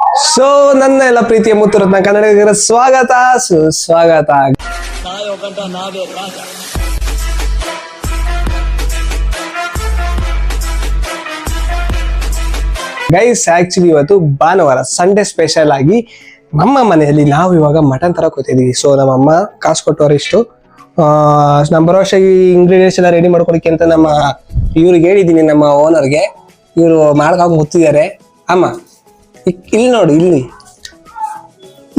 So ನನ್ನ ಎಲ್ಲ ಪ್ರೀತಿಯ ಮುತ್ತುರತ್ನ ಕನ್ನಡಿಗರ ಸ್ವಾಗತ. ಸುಸ್ವಾಗತ ಗೈಸ್ ಆಕ್ಚುಲಿ ಇವತ್ತು ಭಾನುವಾರ ಸಂಡೇ ಸ್ಪೆಷಲ್ ಆಗಿ ನಮ್ಮ ಮನೆಯಲ್ಲಿ ನಾವು ಇವಾಗ ಮಟನ್ ತರ ಕೂತಿದೀವಿ ಸೊ ನಮ್ಮಮ್ಮ ಕಾಸು ಕೊಟ್ಟವ್ರು ಇಷ್ಟು. ನಮ್ಮ ಈ ಇಂಗ್ರೀಡಿಯೆಂಟ್ಸ್ ಎಲ್ಲ ರೆಡಿ ಮಾಡ್ಕೊಳಕ್ಕೆ ಅಂತ ನಮ್ಮ ಇವ್ರಿಗೆ ಹೇಳಿದ್ದೀನಿ ನಮ್ಮ ಓನರ್ಗೆ ಇವರು ಮಾಡ್ಕೊಂಡು ಗೊತ್ತಿದ್ದಾರೆ ಅಮ್ಮ ಇಲ್ಲಿ ನೋಡು ಇಲ್ಲಿ.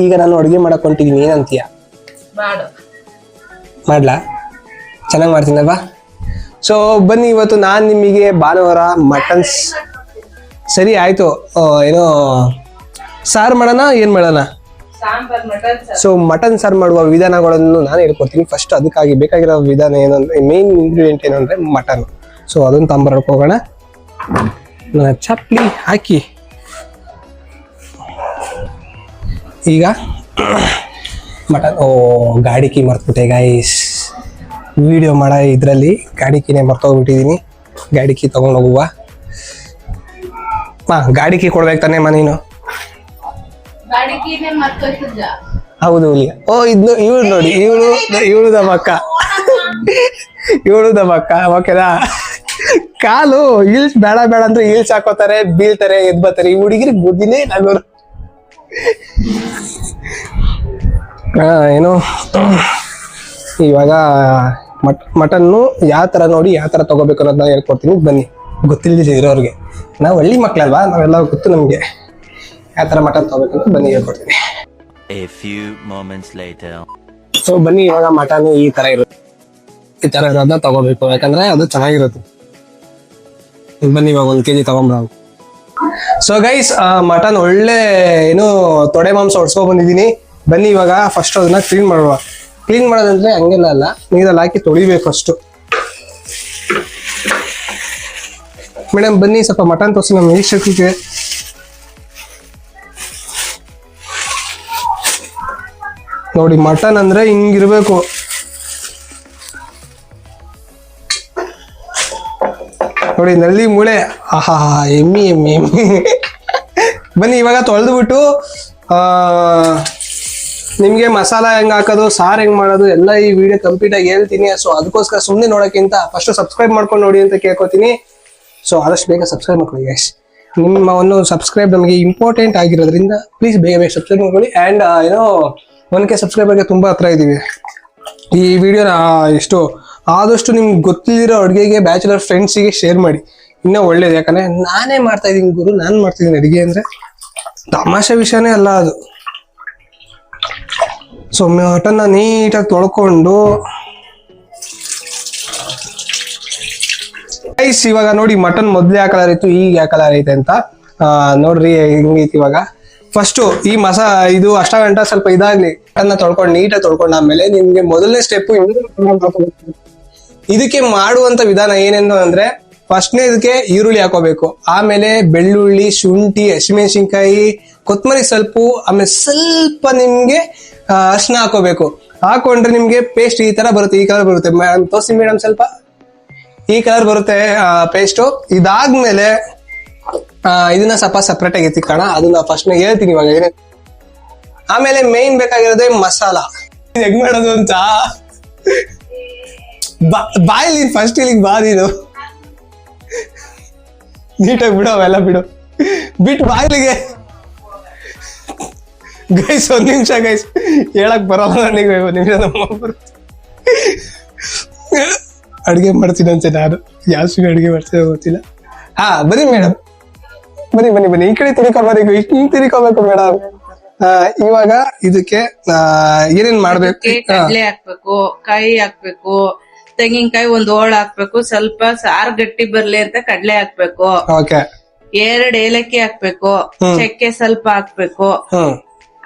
ಈಗ ನಾನು ಅಡುಗೆ ಮಾಡಕ್ ಹೊಂಟಿದ್ದೀನಿ ಏನಂತೀಯ? ಮಾಡು. ಮಾಡ್ಲಾ? ಚೆನ್ನಾಗಿ ಮಾಡ್ತೀನಲ್ವಾ ಸೊ ಬನ್ನಿ ಇವತ್ತು ನಾನು ನಿಮಗೆ ಭಾನುವಾರ ಮಟನ್ಸ್ ಸರಿ ಆಯ್ತು. ಏನೋ ಸಾರು ಮಾಡೋಣ ಏನು ಮಾಡೋಣ? ಮಟನ್ ಸೊ ಮಟನ್ ಸಾರು ಮಾಡುವ ವಿಧಾನಗಳನ್ನು ನಾನು ಹೇಳ್ಕೊಡ್ತೀನಿ. ಫಸ್ಟ್ ಅದಕ್ಕಾಗಿ ಬೇಕಾಗಿರೋ ವಿಧಾನ ಏನಂದ್ರೆ ಮೇನ್ ಇಂಗ್ರೀಡಿಯೆಂಟ್ ಏನಂದ್ರೆ ಮಟನ್ ಸೊ ಅದನ್ನು ತಂಬರಕ್ಕೆ ಹೋಗೋಣ. ನಾನು ಚಪ್ಪಲಿ ಹಾಕಿ. ಈಗ ಮಟನ್ ಓ ಗಾಡಿ ಕೀ ಮರ್ತ್ಬಿಟ್ಟೆ ಗಾಯ್ಸ್ ವಿಡಿಯೋ ಮಾಡೋ ಇದರಲ್ಲಿ ಗಾಡಿ ಕೀನೇ ಮರ್ತೋಗ್ಬಿಟ್ಟಿದ್ದೀನಿ ಗಾಡಿ ಕೀ ತಗೊಂಡು ಹೋಗುವ. ಹಾಂ ಗಾಡಿ ಕೀ ಕೊಡ್ಬೇಕು ತಾನೇ ಮಾ ನೀನು? ಬಾಡಿಗೆನೆ ಮರ್ತೋಯ್ತದ ಹೌದು ಹುಲಿ. ಓ ಇದ್ನು ಇವಳು ನೋಡಿ ಇವಳು ಇವಳು ನಮ್ಮ ಅಕ್ಕ. ಇವಳು ನಮ್ಮ ಅಕ್ಕ ಓಕೆನಾ? ಕಾಲು ಇಲ್ಸ್ ಬೇಡ ಬೇಡ ಅಂದ್ರೆ ಇಲ್ಸ್ ಹಾಕೋತಾರೆ ಬೀಳ್ತಾರೆ ಎದ್ ಬರ್ತಾರೆ ಈ ಹುಡುಗಿರಿ ಬುದ್ಧಿನೇ ನಗೋರು ಹಾ ಏನು? ಇವಾಗ ಮಟ್ ಮಟನ್ನು ಯಾವ ತರ ನೋಡಿ ಯಾವ ತರ ತಗೋಬೇಕು ಅನ್ನೋದನ್ನ ಹೇಳ್ಕೊಡ್ತೀನಿ. ಬನ್ನಿ ಗೊತ್ತಿಲ್ಲದೆ ಇರೋರಿಗೆ. ನಾವು ಹಳ್ಳಿ ಮಕ್ಳಲ್ವಾ? ನಾವೆಲ್ಲ ಗೊತ್ತು ನಮ್ಗೆ. ಯಾವ ತರ ಮಟನ್ ತಗೋಬೇಕು ಅಂತ ಬನ್ನಿ ಹೇಳ್ಕೊಡ್ತೀನಿ. ಸೊ ಬನ್ನಿ ಇವಾಗ ಮಟನ್ ಈ ತರ ಇರುತ್ತೆ. ಈ ತರ ಇರೋದನ್ನ ತಗೋಬೇಕು. ಯಾಕಂದ್ರೆ ಅದು ಚೆನ್ನಾಗಿರುತ್ತೆ. ಬನ್ನಿ ಇವಾಗ ಒಂದ್ ಕೆಜಿ ತಗೊಂಬರೋಣ. ಸೊ ಗೈಸ್ ಮಟನ್ ಒಳ್ಳೆ ಏನು ತೊಡೆ ಮಾಂಸ ಹೊಡ್ಸ್ಕೊ ಬಂದಿದ್ದೀನಿ. ಬನ್ನಿ ಇವಾಗ ಫಸ್ಟ್ ಅದನ್ನ ಕ್ಲೀನ್ ಮಾಡುವ. ಕ್ಲೀನ್ ಮಾಡೋದಂದ್ರೆ ಹಂಗೆಲ್ಲ ಅಲ್ಲ, ನೀರಲ್ಲಿ ಹಾಕಿ ತೊಳಿಬೇಕು ಫಸ್ಟ್ ಮೇಡಮ್ ಬನ್ನಿ ಸ್ವಲ್ಪ ಮಟನ್ ತೋರಿಸಿ ನಮ್ಮ ವೀಕ್ಷಕರಿಗೆ ನೋಡಿ, ಮಟನ್ ಅಂದ್ರೆ ಹಿಂಗಿರ್ಬೇಕು. ನೋಡಿ ನಲ್ಲಿ ಮೂಳೆ. ಆಹಾ, ಎಮ್ಮಿ ಎಮ್ಮಿ ಎಮ್ಮಿ. ಬನ್ನಿ, ಇವಾಗ ತೊಳೆದ್ಬಿಟ್ಟು ನಿಮಗೆ ಮಸಾಲ ಹೆಂಗ್ ಹಾಕೋದು, ಸಾರ್ ಹೆಂಗ್ ಮಾಡೋದು, ಎಲ್ಲ ಈ ವಿಡಿಯೋ ಕಂಪ್ಲೀಟಾಗಿ ಹೇಳ್ತೀನಿ. ಸೊ ಅದಕ್ಕೋಸ್ಕರ ಸುಮ್ಮನೆ ನೋಡೋಕ್ಕಿಂತ ಫಸ್ಟ್ ಸಬ್ಸ್ಕ್ರೈಬ್ ಮಾಡ್ಕೊಂಡು ನೋಡಿ ಅಂತ ಕೇಳ್ಕೊತೀನಿ. ಸೊ ಆದಷ್ಟು ಬೇಗ ಸಬ್ಸ್ಕ್ರೈಬ್ ಮಾಡ್ಕೊಳ್ಳಿ ಗೈಸ್ ನಿಮ್ಮ ಒಂದು ಸಬ್ಸ್ಕ್ರೈಬ್ ನಮಗೆ ಇಂಪಾರ್ಟೆಂಟ್ ಆಗಿರೋದ್ರಿಂದ ಪ್ಲೀಸ್ ಬೇಗ ಬೇಗ ಸಬ್ಸ್ಕ್ರೈಬ್ ಮಾಡ್ಕೊಳ್ಳಿ. ಆ್ಯಂಡ್ ಏನೋ ಒನ್ ಕೆ ಸಬ್ಸ್ಕ್ರೈಬರ್ಗೆ ತುಂಬ ಹತ್ರ ಇದ್ದೀವಿ ಈ ವಿಡಿಯೋನ ಎಷ್ಟು ಆದಷ್ಟು ನಿಮ್ಗೆ ಗೊತ್ತಿರೋ ಅಡುಗೆಗೆ ಬ್ಯಾಚುಲರ್ ಫ್ರೆಂಡ್ಸಿಗೆ ಶೇರ್ ಮಾಡಿ. ಇನ್ನೂ ಒಳ್ಳೇದು, ಯಾಕಂದರೆ ನಾನೇ ಮಾಡ್ತಾ ಇದ್ದೀನಿ ಗುರು, ನಾನು ಮಾಡ್ತಿದ್ದೀನಿ ಅಡುಗೆ ಅಂದರೆ ತಮಾಷೆ ವಿಷಯನೇ ಅಲ್ಲ ಅದು. ಸೊ ಮಟನ್ನ ನೀಟಾಗಿ ತೊಳ್ಕೊಂಡು. ಐಸ್ ಇವಾಗ ನೋಡಿ ಮಟನ್ ಮೊದಲೇ ಹಾಕಲಾರಿತ್ತು ಈಗ ಹಾಕಲಾರೈತೆ ಅಂತ. ನೋಡ್ರಿ ಹೆಂಗೈತಿ ಇವಾಗ. ಫಸ್ಟ್ ಈ ಮಸಾ, ಇದು ಅಷ್ಟಗಂಟ ಸ್ವಲ್ಪ ಇದಾಗ್ಲಿ. ಅದನ್ನ ತೊಳ್ಕೊಂಡು, ನೀಟಾಗಿ ತೊಳ್ಕೊಂಡು ಆಮೇಲೆ ನಿಮ್ಗೆ ಮೊದಲನೇ ಸ್ಟೆಪ್ ಇದಕ್ಕೆ ಮಾಡುವಂತ ವಿಧಾನ ಏನೆಂದು ಅಂದ್ರೆ ಫಸ್ಟ್ನೇ ಇದಕ್ಕೆ ಈರುಳ್ಳಿ ಹಾಕೋಬೇಕು. ಆಮೇಲೆ ಬೆಳ್ಳುಳ್ಳಿ, ಶುಂಠಿ, ಹಸಿಮೆಣಸಿನ್ಕಾಯಿ ಕೊತ್ತಂಬರಿ ಸ್ವಲ್ಪ ಆಮೇಲೆ ಸ್ವಲ್ಪ ನಿಮ್ಗೆ ಅರ್ಶನ ಹಾಕೋಬೇಕು. ಹಾಕೊಂಡ್ರೆ ನಿಮ್ಗೆ ಪೇಸ್ಟ್ ಈ ತರ ಬರುತ್ತೆ, ಈ ಕಲರ್ ಬರುತ್ತೆ. ತೋರಿಸಿ ಮೇಡಮ್ ಸ್ವಲ್ಪ. ಈ ಕಲರ್ ಬರುತ್ತೆ ಪೇಸ್ಟು ಇದಾದ್ಮೇಲೆ ಇದನ್ನ ಸ್ವಲ್ಪ ಸಪ್ರೇಟ್ ಆಗಿ ಎತ್ತಿಕೋಣ ಅದನ್ನ ಫಸ್ಟ್ ಹೇಳ್ತೀನಿ ಇವಾಗ. ಏನೇ ಆಮೇಲೆ ಮೇನ್ ಬೇಕಾಗಿರೋದೇ ಮಸಾಲ. ಹೆಂಗ್ ಮಾಡೋದು ಅಂತ? ಬಾ ಬಾಯಲ್ಲಿ ಫಸ್ಟ್ ಇಲ್ಲಿಗೆ ಬಾ ನೀನು. ನೀಟಾಗಿ ಬಿಡು, ಅವೆಲ್ಲ ಬಿಡು. ಬಿಟ್ಟು ಬಾಯಿಲಿಗೆ. ಗೈಸ್ ಒಂದ್ ನಿಮಿಷ ಗೈಸ್ ಹೇಳಕ್ ಬರಲ್ಲ ನನಗೆ, ಒಂದ್ ನಿಮಿಷ ನಮ್ಮೊಬ್ರು ಅಡುಗೆ ಮಾಡ್ತೀನಿ ನಾನು. ಯಾವ ಅಡುಗೆ ಮಾಡ್ತೀನಿ ಗೊತ್ತಿಲ್ಲ. ಹಾ ಬರೀ ಮೇಡಮ್ ಬನ್ನಿ ಬನ್ನಿ ಬನ್ನಿ. ಈ ಕಡೆ ತಿರ್ಕೋಬೇಕು ಹಿಂಗ್ ತಿಳ್ಕೊಬೇಕು ಮೇಡಮ್ ಇವಾಗ ಇದಕ್ಕೆ ಏನೇನ್ ಮಾಡ್ಬೇಕು? ಕಡ್ಲೆ ಹಾಕ್ಬೇಕು ಕಾಯಿ ಹಾಕ್ಬೇಕು ತೆಂಗಿನಕಾಯಿ ಒಂದ್ ಓಳ್ ಹಾಕ್ಬೇಕು ಸ್ವಲ್ಪ ಸಾರ್ ಗಟ್ಟಿ ಬರ್ಲಿ ಅಂತ ಕಡ್ಲೆ ಹಾಕ್ಬೇಕು. ಓಕೆ. ಎರಡ್ ಏಲಕ್ಕಿ ಹಾಕ್ಬೇಕು ಚಕ್ಕೆ ಸ್ವಲ್ಪ ಹಾಕ್ಬೇಕು.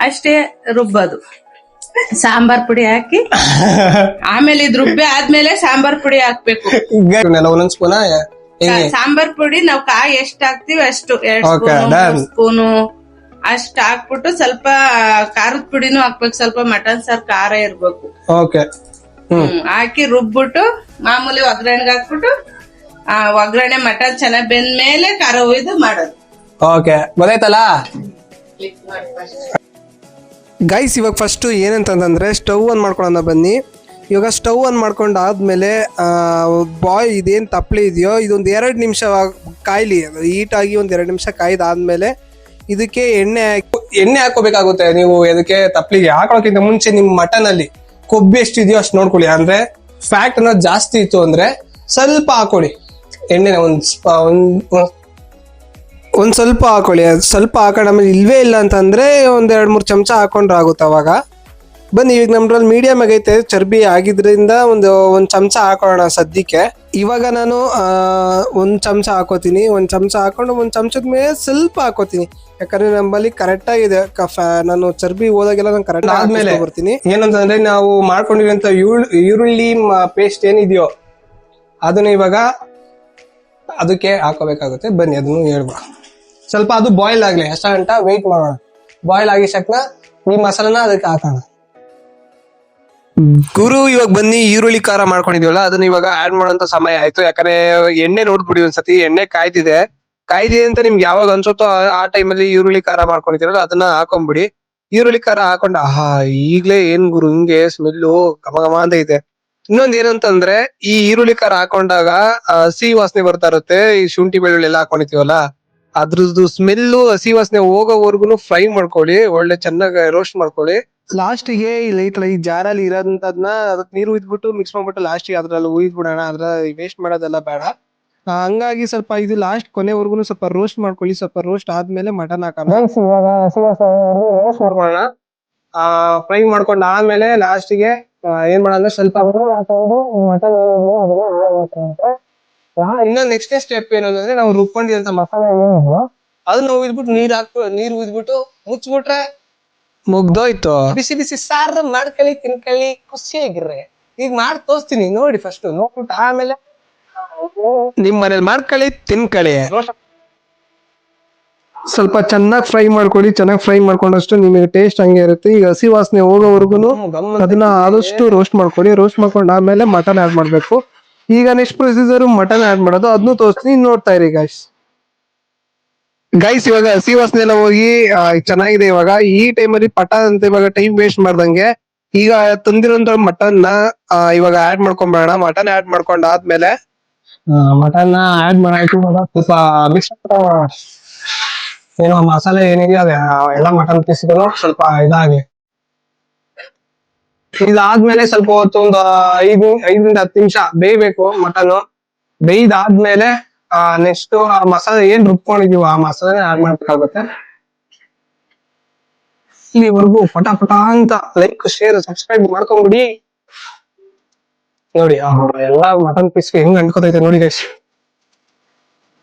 ಅಷ್ಟೇ ರುಬ್ಬೋದು. ಸಾಂಬಾರ್ ಪುಡಿ ಹಾಕಿ ಆಮೇಲೆ ಇದ್ ರುಬ್ಬಿ ಆದ್ಮೇಲೆ ಸಾಂಬಾರ್ ಪುಡಿ ಹಾಕ್ಬೇಕು. ಒಂದೊಂದ್ ಸ್ಪೂನ ಸಾಂಬಾರ್ ಪುಡಿ ನಾವ್ ಕಾಯಿ ಎಷ್ಟ್ ಹಾಕ್ತಿವಿ ಅಷ್ಟು ಎರಡು ಸ್ಪೂನು ಅಷ್ಟ್ ಹಾಕ್ಬಿಟ್ಟು ಸ್ವಲ್ಪ ಖಾರದ ಪುಡಿನೂ ಹಾಕ್ಬೇಕು ಸ್ವಲ್ಪ ಮಟನ್ ಸಾರ್ ಖಾರ ಇರ್ಬೇಕು. ಓಕೆ. ಹಾಕಿ ರುಬ್ಬಿಟ್ಟು ಮಾಮೂಲಿ ಒಗ್ಗರಣೆಗೆ ಹಾಕ್ಬಿಟ್ಟು ಆ ಒಗ್ಗರಣೆ ಮಟನ್ ಚೆನ್ನಾಗಿ ಬೆಂದ ಮೇಲೆ ಖಾರ ಹುಯ್ದು ಮಾಡೋದು. ಓಕೆ ಗೊತ್ತಾಯ್ತಲ್ಲ. ಗೈಸ್ ಇವಾಗ ಫಸ್ಟು ಏನಂತಂದ್ರೆ ಸ್ಟವ್ ಆನ್ ಮಾಡ್ಕೊಳ್ಳೋಣ ಬನ್ನಿ. ಇವಾಗ ಸ್ಟವ್ ಆನ್ ಮಾಡ್ಕೊಂಡು ಆದ್ಮೇಲೆ ಬಾಯ್ ಇದೇನು ತಪ್ಪಲೆ ಇದೆಯೋ ಇದೊಂದು ಎರಡು ನಿಮಿಷ ಕಾಯ್ಲಿ. ಹೀಟಾಗಿ ಒಂದು ಎರಡು ನಿಮಿಷ ಕಾಯ್ದಾದ್ಮೇಲೆ ಇದಕ್ಕೆ ಎಣ್ಣೆ ಹಾಕಿ ಎಣ್ಣೆ ಹಾಕೋಬೇಕಾಗುತ್ತೆ ನೀವು ಇದಕ್ಕೆ ತಪ್ಪಲಿಗೆ ಹಾಕೋಕ್ಕಿಂತ ಮುಂಚೆ ನಿಮ್ಮ ಮಟನ್ ಅಲ್ಲಿ ಎಷ್ಟು ಎಷ್ಟಿದೆಯೋ ಅಷ್ಟು ನೋಡ್ಕೊಳ್ಳಿ. ಅಂದ್ರೆ ಫ್ಯಾಟ್ ಅನ್ನೋದು ಜಾಸ್ತಿ ಇತ್ತು ಅಂದ್ರೆ ಸ್ವಲ್ಪ ಹಾಕೊಳ್ಳಿ. ಎಣ್ಣೆನ ಒಂದು ಒಂದು ಒಂದ್ ಸ್ವಲ್ಪ ಹಾಕೊಳ್ಳಿ. ಅದು ಸ್ವಲ್ಪ ಹಾಕೊಂಡು ಆಮೇಲೆ ಇಲ್ವೇ ಇಲ್ಲ ಅಂತಂದ್ರೆ ಒಂದ್ ಎರಡು ಮೂರು ಚಮಚ ಹಾಕೊಂಡ್ರೆ ಆಗುತ್ತೆ ಅವಾಗ. ಬನ್ನಿ ಈಗ ನಮ್ದ್ರಲ್ಲಿ ಮೀಡಿಯಂ ಆಗೈತೆ ಚರ್ಬಿ ಆಗಿದ್ರಿಂದ ಒಂದು ಒಂದ್ ಚಮಚ ಹಾಕೋಣ ಸದ್ಯಕ್ಕೆ. ಇವಾಗ ನಾನು ಒಂದು ಚಮಚ ಹಾಕೋತೀನಿ ಒಂದ್ ಚಮಚ ಹಾಕೊಂಡು ಒಂದ್ ಚಮಚದ ಮೇಲೆ ಸ್ವಲ್ಪ ಹಾಕೋತೀನಿ. ಯಾಕಂದ್ರೆ ನಮ್ಮಲ್ಲಿ ಕರೆಕ್ಟ್ ಆಗಿದೆ ನಾನು ಚರ್ಬಿ ಹೋದಾಗೆಲ್ಲ ನಾನು ಕರೆಕ್ಟ್ ಆದ್ಮೇಲೆ ಬರ್ತೀನಿ ಏನಂತಂದ್ರೆ ನಾವು ಮಾಡ್ಕೊಂಡಿರುವಂತ ಈರುಳ್ಳಿ ಪೇಸ್ಟ್ ಏನಿದೆಯೋ ಅದನ್ನ ಇವಾಗ ಅದಕ್ಕೆ ಹಾಕೋಬೇಕಾಗುತ್ತೆ. ಬನ್ನಿ ಅದನ್ನು ಹೇಳ್ಬಾ ಸ್ವಲ್ಪ ಅದು ಬಾಯ್ಲ್ ಆಗ್ಲಿ ಎಷ್ಟು ಗಂಟ ವೆಯ್ಟ್ ಮಾಡೋಣ. ಬಾಯ್ಲ್ ಆಗಿ ಶಕ್ನ ಈ ಮಸಾಲನ ಅದಕ್ಕೆ ಹಾಕೋಣ. ಗುರು ಇವಾಗ ಬನ್ನಿ ಈರುಳ್ಳಿ ಖಾರ ಮಾಡ್ಕೊಂಡಿದೀವಲ್ಲ, ಅದನ್ನ ಇವಾಗ ಆಡ್ ಮಾಡೋಂತ ಸಮಯ ಆಯ್ತು. ಯಾಕಂದ್ರೆ ಎಣ್ಣೆ ನೋಡ್ಬಿಡಿ ಒಂದ್ಸತಿ, ಎಣ್ಣೆ ಕಾಯ್ದಿದೆ. ಕಾಯ್ದಿದೆ ಅಂತ ನಿಮ್ಗೆ ಯಾವಾಗ ಅನ್ಸುತ್ತೋ ಆ- ಟೈಮ್ ಟೈಮಲ್ಲಿ ಈರುಳ್ಳಿ ಖಾರ ಮಾಡ್ಕೊಂಡಿದ್ದೀರಲ್ಲ, ಅದನ್ನ ಹಾಕೊಂಡ್ಬಿಡಿ ಈರುಳ್ಳಿ ಖಾರ ಹಾಕೊಂಡ, ಆಹಾ, ಈಗ್ಲೇ ಏನ್ ಗುರು, ಹಿಂಗೆ ಸ್ಮೆಲ್ಲು ಘಮ ಘಮ ಅಂತ ಇದೆ. ಇನ್ನೊಂದ್ ಏನಂತಂದ್ರೆ, ಈ ಈರುಳ್ಳಿ ಖಾರ ಹಾಕೊಂಡಾಗ ಹಸಿ ವಾಸನೆ ಬರ್ತಾ ಇರುತ್ತೆ. ಈ ಶುಂಠಿ ಬೆಳ್ಳುಳ್ಳಿ ಎಲ್ಲ ಹಾಕೊಂಡಿರ್ತೀವಲ್ಲ ಅದ್ರದ್ದು ಸ್ಮೆಲ್ಲು ಹಸಿ ವಾಸನೆ ಹೋಗೋವರೆಗೂ ಫ್ರೈ ಮಾಡ್ಕೊಳ್ಳಿ, ಒಳ್ಳೆ ಚೆನ್ನಾಗಿ ರೋಸ್ಟ್ ಮಾಡ್ಕೊಳ್ಳಿ. ಲಾಸ್ಟಿಗೆ ಲೈಟ್ ಈ ಜಾರಲ್ಲಿ ಇರೋದಂತದ್ನ ಅದಕ್ಕೆ ನೀರು ಉಯ್ದ್ಬಿಟ್ಟು ಮಿಕ್ಸ್ ಮಾಡ್ಬಿಟ್ಟು ಲಾಸ್ಟಿಗೆ ಅದ್ರಲ್ಲಿ ಉಯ್ದ್ಬಿಡೋಣ ಅದ್ರ ವೇಸ್ಟ್ ಮಾಡೋದೆಲ್ಲ ಬೇಡ. ಹಂಗಾಗಿ ಸ್ವಲ್ಪ ಇದು ಲಾಸ್ಟ್ ಕೊನೆವರೆಗೂ ಸ್ವಲ್ಪ ರೋಸ್ಟ್ ಮಾಡ್ಕೊಳ್ಳಿ, ಸ್ವಲ್ಪ ರೋಸ್ಟ್ ಆದ್ಮೇಲೆ ಮಟನ್ ಹಾಕೋಣ. ಫ್ರೈ ಮಾಡ್ಕೊಂಡು ಆದ್ಮೇಲೆ ಲಾಸ್ಟಿಗೆ ಏನ್ ಮಾಡೋಣ ಸ್ವಲ್ಪ ಮಟನ್ ಇನ್ನ ನೆಕ್ಸ್ಟ್ ಸ್ಟೆಪ್ ಏನು ಅಂದ್ರೆ ನಾವು ರುಬ್ಕೊಂಡಿರೋಂಥ ಮಸಾಲೆ ಅದನ್ನ ಉಯ್ದ್ಬಿಟ್ಟು ನೀರ್ ಹಾಕ್ಬಿಟ್ಟು ನೀರ್ ಉಯ್ದ್ಬಿಟ್ಟು ಮುಚ್ಬಿಟ್ರೆ ಮುಗ್ದೋಯ್ತು. ಬಿಸಿ ಬಿಸಿ ಸಾರ್ ಮಾಡ್ಕೊಳ್ಳಿ ತಿನ್ಕೊಳ್ಳಿ ಖುಷಿಯಾಗಿರ್ರಿ ಈಗ ಮಾಡಿ ತೋರಿಸ್ತೀನಿ ನೋಡಿ ಫಸ್ಟ್ ನೋಡ್ಬಿಟ್ಟು ಆಮೇಲೆ. ನಿಮ್ ಮನೇಲಿ ಮಾಡ್ಕೊಳ್ಳಿ ತಿನ್ಕೊಳ್ಳಿ ಸ್ವಲ್ಪ ಚೆನ್ನಾಗಿ ಫ್ರೈ ಮಾಡ್ಕೊಳ್ಳಿ ಚೆನ್ನಾಗಿ ಫ್ರೈ ಮಾಡ್ಕೊಂಡಷ್ಟು ನಿಮಗೆ ಟೇಸ್ಟ್ ಹಂಗೆ ಇರುತ್ತೆ. ಈಗ ಹಸಿ ವಾಸನೆ ಹೋಗೋವರೆಗೂ ಅದನ್ನ ಆದಷ್ಟು ರೋಸ್ಟ್ ಮಾಡ್ಕೊಳ್ಳಿ. ರೋಸ್ಟ್ ಮಾಡ್ಕೊಂಡು ಆಮೇಲೆ ಮಟನ್ ಆಡ್ ಮಾಡ್ಬೇಕು. ಈಗ ನೆಕ್ಸ್ಟ್ ಪ್ರೊಸೀಜರ್ ಮಟನ್ ಆಡ್ ಮಾಡೋದು. ಅದನ್ನು ತೋರಿಸ್ತೀನಿ ನೋಡ್ತಾ ಇರಿ ಗೈಸ್ ಗೈಸ್ ಇವಾಗ ಹಸಿ ವಾಸನೆಲ್ಲ ಹೋಗಿ ಚೆನ್ನಾಗಿದೆ ಇವಾಗ. ಈ ಟೈಮಲ್ಲಿ ಪಟ ಅಂತ ಇವಾಗ ಟೈಮ್ ವೇಸ್ಟ್ ಮಾಡ್ದಂಗೆ, ಈಗ ತಂದಿರೋ ಮಟನ್ನ ಇವಾಗ ಆಡ್ ಮಾಡ್ಕೊಂಬೇಡ ಮಟನ್ ಆಡ್ ಮಾಡ್ಕೊಂಡ್ ಆದ್ಮೇಲೆ ಮಟನ್ ಆಡ್ ಮಾಡಾಯ್ತು ಸ್ವಲ್ಪ ಮಿಕ್ಸ್ ಏನು ಮಸಾಲೆ ಏನಿದೆ, ಅದೇ ಎಲ್ಲ ಮಟನ್ ಪೀಸ್ಗಳು ಸ್ವಲ್ಪ ಇದಾಗಿ ಇದಾದ್ಮೇಲೆ ಸ್ವಲ್ಪ ಹೊತ್ತು ಒಂದು ಐದು, ಐದರಿಂದ ಹತ್ತು ನಿಮಿಷ ಬೇಯ್ಬೇಕು ಮಟನ್ ಬೇಯ್ದಾದ್ಮೇಲೆ ನೆಕ್ಸ್ಟ್ ಆ, ಮಸಾಲೆ ಏನ್ ರುಬ್ಕೊಂಡಿದೀವ ಆ ಮಸಾಲೆ ಆಡ್ ಮಾಡ್ಬೇಕಾಗುತ್ತೆ. ಇಲ್ಲಿವರೆಗೂ ಪಟ ಪಟ ಅಂತ ಲೈಕ್ ಶೇರ್ ಸಬ್ಸ್ಕ್ರೈಬ್ ಮಾಡ್ಕೊಂಬಿಡಿ. ನೋಡಿ ಎಲ್ಲಾ ಮಟನ್ ಪೀಸ್ಗೆ ಹೆಂಗ್ ಅಂಟ್ಕೋತೈತೆ ನೋಡಿ ಗೈಸ್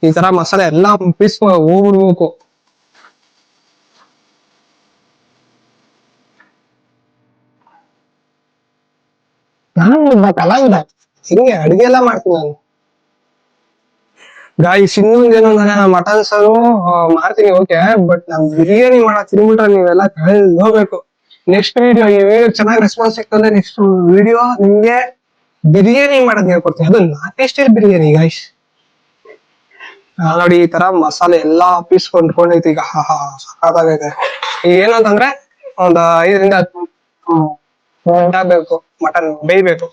ಈ ತರ ಮಸಾಲೆ ಎಲ್ಲಾ ಪೀಸ್ ಹೋಗ್ಬಿಡ್ಬೇಕು. ನಾನು ಕಲಾವಿದ. ಹಿಂಗೆ ಅಡಿಗೆ ಎಲ್ಲ ಮಾಡ್ತೀನಿ ನಾನು. ಗಾಯ್ಸ್ ಇನ್ನೊಂದ್ ಏನು ಅಂದ್ರೆ ಮಟನ್ ಸಾರು ಮಾಡ್ತೀನಿ ಓಕೆ ಬಟ್ ನಾವು ಬಿರಿಯಾನಿ ಮಾಡಕ್ ತಿನ್ಬಿಟ್ರೆ ನೀವೆಲ್ಲ ಕಳೆದು ಹೋಗ್ಬೇಕು ನೆಕ್ಸ್ಟ್ ವಿಡಿಯೋ ಈ ವಿಡಿಯೋ ಚೆನ್ನಾಗಿ ರೆಸ್ಪಾನ್ಸ್ ಸಿಕ್ತಂದ್ರೆ ನೆಕ್ಸ್ಟ್ ವಿಡಿಯೋ ನಿಮ್ಗೆ ಬಿರಿಯಾನಿ ಮಾಡೋದ್ ಹೇಳ್ಕೊಡ್ತೀನಿ. ಅದು ನಾಟಿ ಸ್ಟೈಲ್ ಬಿರಿಯಾನಿ ಗಾಯ್ಸ್ ನೋಡಿ, ಈ ತರ ಮಸಾಲೆ ಎಲ್ಲಾ ಪೀಸ್ ಕೊಂಡ್ಕೊಂಡೈತಿ ಈಗ. ಹಾ ಹಾ ಸಾಕಾಗೈತೆ ಏನು ಅಂತಂದ್ರೆ ಒಂದ್ ಐದರಿಂದ ಹತ್ತು ಬೇಕು ಮಟನ್ ಬೇಯ್ಬೇಕು.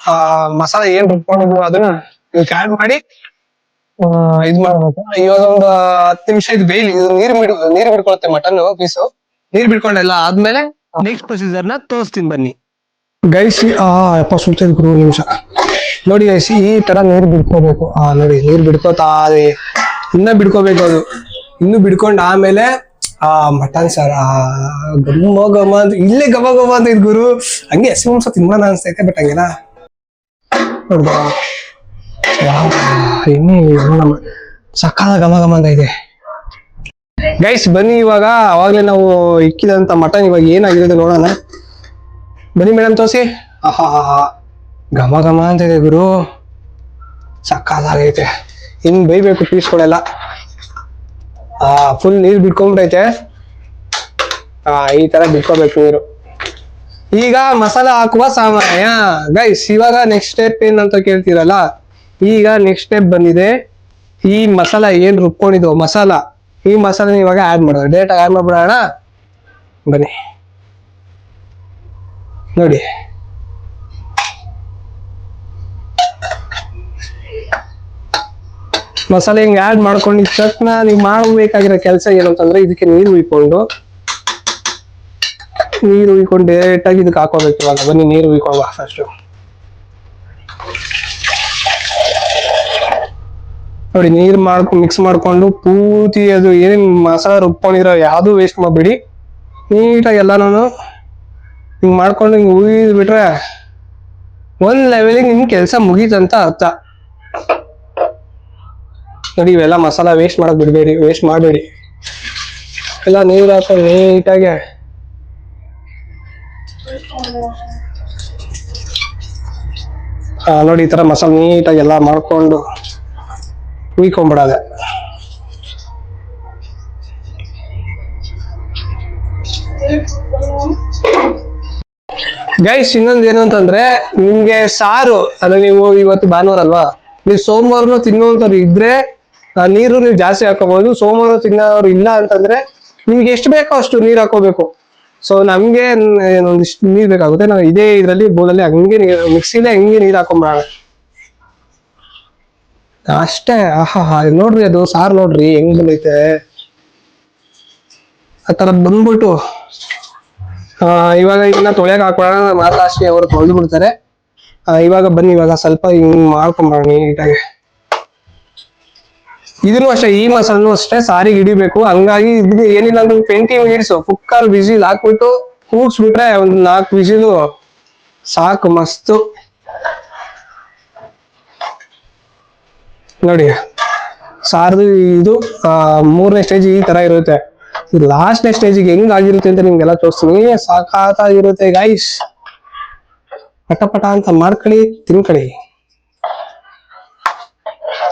ಆ, ಮಸಾಲಾ ಏನ್ ರುಬ್ಕೊಂಡಿದ್ವು ಅದನ್ನ ಇದಕ್ಕೆ ಆಡ್ ಮಾಡಿ ಇದ್ ಮಾಡ್ಬೇಕು ಇವಾಗ ಒಂದು ಹತ್ತು ನಿಮಿಷ ಇದು ಬೇಯ್ಲಿ, ಇದು ನೀರ್ ಬಿಡ್ ನೀರ್ ಬಿಡ್ಕೊಳತ್ತೆ ಮಟನ್ ಪೀಸು ನೀರ್ ಬಿಡ್ಕೊಂಡೆಲ್ಲ ಆದ್ಮೇಲೆ ನೆಕ್ಸ್ಟ್ ಪ್ರೊಸೀಜರ್ನ ತೋರಿಸ್ತೀನಿ ಬನ್ನಿ. ಗೈಸಿ ಆ ಯಪ್ಪ ಸುಲ್ತೈದು ಗುರು ನಿಮಿಷ. ನೋಡಿ ಗೈಸಿ ಈ ತರ ನೀರ್ ಬಿಡ್ಕೋಬೇಕು. ಆ, ನೋಡಿ, ನೀರ್ ಬಿಡ್ಕೋತಾ ಇನ್ನ ಬಿಡ್ಕೋಬೇಕು ಅದು. ಇನ್ನು ಬಿಡ್ಕೊಂಡ್ ಆಮೇಲೆ, ಆ ಮಟನ್ ಸರ್, ಆ ಗಮ ಗಮ ಅಂತ ಇಲ್ಲೇ ಗಮ ಗಮ ಅಂತ ಇದ್ ಗುರು. ಹಂಗೆ ಹಸಿ ಮಾಂಸ ತಿನ್ನೋಣ ಅನ್ಸ್ತೈತೆ ಬಟ್ ಹಂಗೆಲ್ಲ ನೋಡ್ಬಾ ಎಣ್ಣೆ ಘಮ ಅಂತ ಇದೆ. ಗೈಸ್ ಬನ್ನಿ ಇವಾಗ, ಅವಾಗ್ಲೇ ನಾವು ಇಕ್ಕಿದಂತ ಮಟನ್ ಇವಾಗ ಏನಾಗಿರೋದು ನೋಡೋಣ. ಬನ್ನಿ ಮೇಡಮ್ ತೋರಿಸಿ. ಆಹಾ ಘಮ ಘಮ ಅಂತ ಇದೆ ಗುರು. ಸಕ್ಕತ್ತಾಗೈತೆ. ಇನ್ನು ಬೈಬೇಕು ಪೀಸ್ಗಳೆಲ್ಲ ಆ ಫುಲ್ ನೀರು ಬಿಟ್ಕೊಂಡ್ಬಿಟ್ಟೈತೆ ಈ ತರ ಬಿಟ್ಕೋಬೇಕು ನೀರು. ಈಗ ಮಸಾಲ ಹಾಕುವ ಸಮಯ ಗೈಸ್ ಇವಾಗ ನೆಕ್ಸ್ಟ್ ಸ್ಟೆಪ್ ಏನಂತ ಕೇಳ್ತೀರಲ್ಲ? ಈಗ ನೆಕ್ಸ್ಟ್ ಸ್ಟೆಪ್ ಬಂದಿದೆ. ಈ ಮಸಾಲ ಏನ್ ರುಬ್ಕೊಂಡಿದ್ವು, ಮಸಾಲ. ಈ ಮಸಾಲ ಇವಾಗ ಆ್ಯಡ್ ಮಾಡೋದು ಡೇಟ್ ಆ್ಯಡ್ ಮಾಡ್ಬಿಡೋಣ. ಬನ್ನಿ. ನೋಡಿ. ಮಸಾಲೆ ಹಿಂಗೆ ಆ್ಯಡ್ ಮಾಡ್ಕೊಂಡಿದ್ದ ತಕ್ಷಣ ನೀವು ಮಾಡಬೇಕಾಗಿರೋ ಕೆಲಸ ಏನು ಅಂತಂದ್ರೆ ಇದಕ್ಕೆ ನೀರು ಉಯ್ಕೊಂಡು ನೀರು ಉಯ್ಕೊಂಡು ಡೈರೆಕ್ಟಾಗಿ ಇದಕ್ಕೆ ಹಾಕೋಬೇಕು ಇವಾಗ. ಬನ್ನಿ, ನೀರು ಉಯ್ಕೊಂಡು ಫಸ್ಟು ನೋಡಿ, ನೀರು ಮಾಡ್ಕೊಂಡು ಮಿಕ್ಸ್ ಮಾಡ್ಕೊಂಡು ಪೂರ್ತಿ ಅದು ಏನೇನು ಮಸಾಲ ರುಬ್ಕೊಂಡಿರೋ ಯಾವುದು ವೇಸ್ಟ್ ಮಾಡಬೇಡಿ. ನೀಟಾಗಿ ಎಲ್ಲಾನು ಹಿಂಗೆ ಮಾಡ್ಕೊಂಡು ಹಿಂಗೆ ಉಯ್ದು ಬಿಟ್ರೆ ಒಂದು ಲೆವೆಲಿಗೆ ನಿಮ್ಮ ಕೆಲಸ ಮುಗೀತಂತ ಅರ್ಥ. ನೋಡಿ, ಇವೆಲ್ಲ ಮಸಾಲ ವೇಸ್ಟ್ ಮಾಡೋಕೆ ಬಿಡಬೇಡಿ ವೇಸ್ಟ್ ಮಾಡಬೇಡಿ. ಎಲ್ಲ ನೀರು ಹಾಕೊಂಡು ನೀಟಾಗಿ ನೋಡಿ, ಈ ತರ ಮಸಾಲ ನೀಟಾಗಿ ಎಲ್ಲ ಮಾಡ್ಕೊಂಡು ಉಯ್ಕೊಂಬಿಡೋದೆ ಗೈಸ್ ಇನ್ನೊಂದು ಏನು ಅಂತಂದ್ರೆ, ನಿಮ್ಗೆ ಸಾರು ಅಂದ್ರೆ ನೀವು ಇವತ್ತು ಭಾನುವಾರ ಅಲ್ವಾ ನೀವು ಸೋಮವಾರನು ತಿನ್ನುವಂಥವ್ರು ಇದ್ರೆ ನೀರು ನೀವು ಜಾಸ್ತಿ ಹಾಕೋಬಹುದು ಸೋಮವಾರ ತಿನ್ನೋರು ಇಲ್ಲ ಅಂತಂದ್ರೆ, ನಿಮ್ಗೆ ಎಷ್ಟು ಬೇಕೋ ಅಷ್ಟು ನೀರು ಹಾಕೋಬೇಕು ಸೊ ನಮ್ಗೆ ಒಂದಿಷ್ಟು ನೀರ್ ಬೇಕಾಗುತ್ತೆ. ನಾವು ಇದೇ ಇದರಲ್ಲಿ ಬೋಲಲ್ಲಿ ಹಂಗೆ ನೀರು ಮಿಕ್ಸಿಲೇ ಹಂಗೆ ನೀರು ಹಾಕೊಂಬಾಳ ಅಷ್ಟೇ ಆಹಾ ನೋಡ್ರಿ ಅದು ಸಾರ್ ನೋಡ್ರಿ ಹೆಂಗ್ ಬಂದೈತೆ. ಆ ಥರ ಬಂದ್ಬಿಟ್ಟು ಆ, ಇವಾಗ ಇದನ್ನ ತೊಳೆಯಕ್ ಹಾಕೊಳ್ಳೋಣ ಮಾತಾಶ್ರೀ ಅವರು ತೊಳೆದು ಬಿಡ್ತಾರೆ. ಇವಾಗ ಬನ್ನಿ ಇವಾಗ ಸ್ವಲ್ಪ ಹಿಂಗ್ ಮಾಡ್ಕೊಂಬರೋಣ ನೀಟಾಗಿ. ಇದನ್ನು ಅಷ್ಟೇ, ಈ ಮಸಾಲೂ ಅಷ್ಟೇ, ಸಾರಿಗೆ ಹಿಡಿಬೇಕು. ಹಂಗಾಗಿ ಇದು ಏನಿಲ್ಲ ಅಂದ್ರೆ ಟ್ವೆಂಟಿ ಮಿನಿಟ್ಸ್ ಕುಕ್ಕರ್ ವಿಸಿಲ್ ಹಾಕ್ಬಿಟ್ಟು ಕೂಗ್ಸ್ಬಿಟ್ರೆ ಒಂದ್ ನಾಲ್ಕು ವಿಸಿಲು ಸಾಕು, ಮಸ್ತು. ನೋಡಿ, ಸಾರದು ಇದು ಮೂರನೇ ಸ್ಟೇಜ್ ಈ ತರ ಇರುತ್ತೆ. ಲಾಸ್ಟ್ನೇ ಸ್ಟೇಜಿಗೆ ಹೆಂಗ್ ಆಗಿರುತ್ತೆ ಅಂತ ನಿಮ್ಗೆಲ್ಲ ತೋರಿಸ್ತೀನಿ. ಸಾಕಾಗಿರುತ್ತೆ ಗೈಸ್ ಪಟ ಪಟ ಅಂತ ಮಾಡ್ಕೊಳ್ಳಿ, ತಿನ್ಕೊಳ್ಳಿ ಹಾ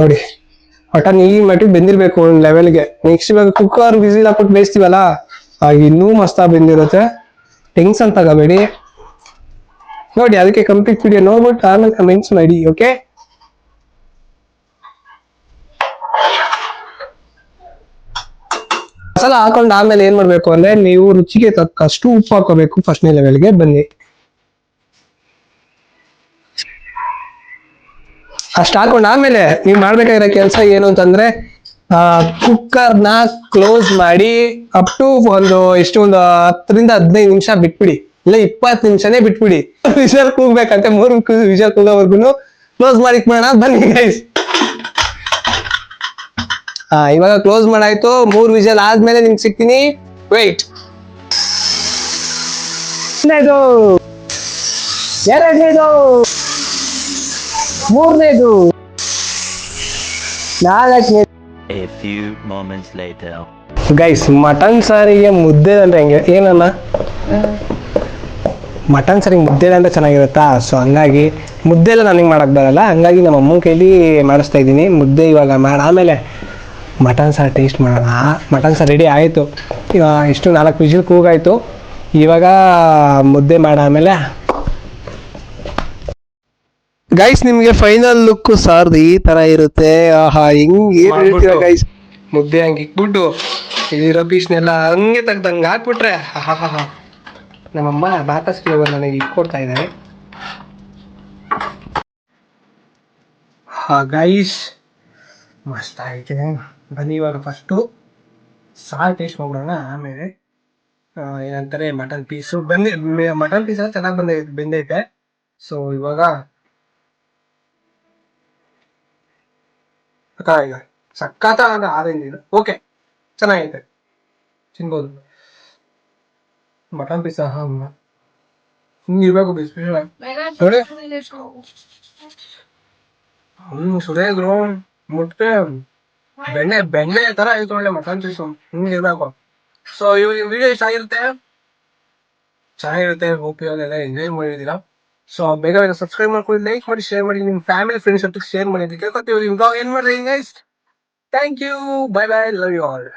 ನೋಡಿ. ಒಟ್ಟ ಈ ಮಟ್ಟಿಗೆ ಬೆಂದಿರ್ಬೇಕು ಒಂದ್ ಲೆವೆಲ್ಗೆ ನೆಕ್ಸ್ಟ್ ಇವಾಗ ಕುಕ್ಕರ್ ವಿಸಿಲ್ ಹಾಕ್ಬಿಟ್ಟು ಬೇಯಿಸ್ತೀವಲ್ಲ? ಇನ್ನೂ ಮಸ್ತಾಗಿ ಬೆಂದಿರುತ್ತೆ. ಟೆನ್ಷನ್ ತಗೋಬೇಡಿ. ನೋಡಿ, ಅದಕ್ಕೆ ಕಂಪ್ಲೀಟ್ ವಿಡಿಯೋ ನೋಡ್ಬಿಟ್ಟು ಆಮೇಲೆ ಕಮೆಂಟ್ಸ್ ಮಾಡಿ ಓಕೆ ಮಸಾಲ ಹಾಕೊಂಡು ಆಮೇಲೆ ಏನ್ ಮಾಡ್ಬೇಕು ಅಂದ್ರೆ, ನೀವು ರುಚಿಗೆ ತಕ್ಕಷ್ಟು ಉಪ್ಪು ಹಾಕೋಬೇಕು ಫಸ್ಟ್ನೇ ಲೆವೆಲ್ಗೆ ಬನ್ನಿ. ಅಷ್ಟು ಹಾಕೊಂಡು ಆಮೇಲೆ ನೀವು ಮಾಡ್ಬೇಕಾಗಿರೋ ಕೆಲಸ ಏನು ಅಂತಂದ್ರೆ ಕುಕ್ಕರ್ನ ಕ್ಲೋಸ್ ಮಾಡಿ ಅಪ್ ಟು ಒಂದು ಎಷ್ಟು ಒಂದು ಹತ್ತರಿಂದ ಹದಿನೈದು ನಿಮಿಷ ಬಿಟ್ಬಿಡಿ. ಇಲ್ಲ, ಇಪ್ಪತ್ತು ನಿಮಿಷನೇ ಬಿಟ್ಬಿಡಿ. ವಿಷಲ್ ಕೂಗ್ಬೇಕಂತೆ, ಮೂರು ವಿಷಲ್ ಕೂಗೋವರೆಗೂ ಕ್ಲೋಸ್ ಮಾಡಿ ಮಾಡೋಣ ಬನ್ನಿ ಗೈಸ್ ಹಾ ಇವಾಗ ಕ್ಲೋಸ್ ಮಾಡಾಯ್ತು. ಮೂರು ವಿಷಲ್ ಆದ್ಮೇಲೆ ನಿಮ್ಗೆ ಸಿಗ್ತೀನಿ. ವೇಟ್ ಯಾರು ಎರಡನೇದು ಮೂರನೇದು. ನಾಲ್ಕನೇ A few moments later. Guys mutton ಸಾರಿಗೆ ಮುದ್ದೆ ಅಂದ್ರೆ ಹೆಂಗೆ? ಏನನ್ನ ಮಟನ್ ಸಾರಿಗೆ ಮುದ್ದೆ ಅಂದ್ರೆ ಚೆನ್ನಾಗಿರುತ್ತಾ? ಸೊ ಹಂಗಾಗಿ ಮುದ್ದೆ ಎಲ್ಲ ನನಗೆ ಮಾಡಕ್ ಬರಲ್ಲ. ಹಂಗಾಗಿ ನಮ್ಮ ಅಮ್ಮ ಕೈಲಿ ಮಾಡಿಸ್ತಾ ಇದ್ದೀನಿ. ಮುದ್ದೆ ಇವಾಗ ಮಾಡ ಆಮೇಲೆ ಮಟನ್ ಸಾರು ಟೇಸ್ಟ್ ಮಾಡೋಣ. ಮಟನ್ ಸಾರು ರೆಡಿ ಆಯಿತು. ಇಷ್ಟು ನಾಲ್ಕು ವಿಜಿಲ್ ಕೂಗಾಯಿತು. ಇವಾಗ ಮುದ್ದೆ ಮಾಡಾದ್ಮೇಲೆ ಗೈಸ್ ನಿಮಗೆ ಫೈನಲ್ ಲುಕ್ ಸಾರ್ದು ಈ ತರ ಇರುತ್ತೆ. ಆಹಾ ಹಿಂಗ್ ಹೇಳ್ತೀರಾ ಗೈಸ್ ಮುದ್ದೆ ಹಂಗೆ ಇಕ್ಬಿಟ್ಟು ಇಲ್ಲಿರೋ ಪೀಸ್ನೆಲ್ಲ ಹಂಗೆ ತೆಗ್ದಂಗೆ ಹಾಕ್ಬಿಟ್ರೆ ನಮ್ಮಮ್ಮ ಫ್ಲೇವರ್ ನನಗೆ ಇಟ್ಕೊಡ್ತಾ ಇದ್ದಾರೆ. ಹಾ ಗೈಸ್ ಮಸ್ತ್ ಆಗಿದೆ ಬನ್ನಿ ಇವಾಗ ಫಸ್ಟು ಸಾರ್ ಟೇಸ್ಟ್ ಮಾಡ್ಬಿಡೋಣ ಆಮೇಲೆ ಏನಂತಾರೆ ಮಟನ್ ಪೀಸು ಬಂದಿ ಮಟನ್ ಪೀಸ್ ಚೆನ್ನಾಗಿ ಬಂದೈತೆ ಬೆಂದೈತೆ. ಸೊ ಇವಾಗ ಈಗ ಸಖತ್ ಆರೆಂಜ್ ಇದು. ಓಕೆ ಚೆನ್ನಾಗಿದೆ. ತಿನ್ಬೋದು. ಮಟನ್ ಪೀಸ್ ಹಿಂಗೆ ಇರಬೇಕು ಬಿಸಿ ನೋಡಿ. ಹ್ಮ್ ಸುರೇಂದ್ರು ಮುಟ್ಟೆ. ಬೆಣ್ಣೆ ಬೆಣ್ಣೆ ತರ ಐತೆ ಒಳ್ಳೆ ಮಟನ್ ಪೀಸು ಹಿಂಗೆ ಇರಬೇಕು ಸೊ ಇವ್ ವಿಡಿಯೋ ಇಷ್ಟ ಆಗಿರುತ್ತೆ? ಚೆನ್ನಾಗಿರುತ್ತೆ. ಹೋಪ್ ಇವಾಗೆಲ್ಲ ಎಂಜಾಯ್ ಮಾಡಿದ್ದೀರಾ. ಸೊ ಬೇಗ ಬೇಗ ಸಬ್ಸ್ಕ್ರೈಬ್ ಮಾಡ್ಕೊಳ್ಳಿ ಲೈಕ್ ಮಾಡಿ ಶೇರ್ ಮಾಡಿ, ನಿಮ್ಮ ಫ್ಯಾಮಿಲಿ ಫ್ರೆಂಡ್ಸ್ ಜೊತೆ ಶೇರ್ ಮಾಡಿ ಅಂತ ಕೇಳ್ಕೊತೀವಿ. ಇವಾಗ ಏನ್ ಮಾಡ್ರಿ guys thank you bye bye love you all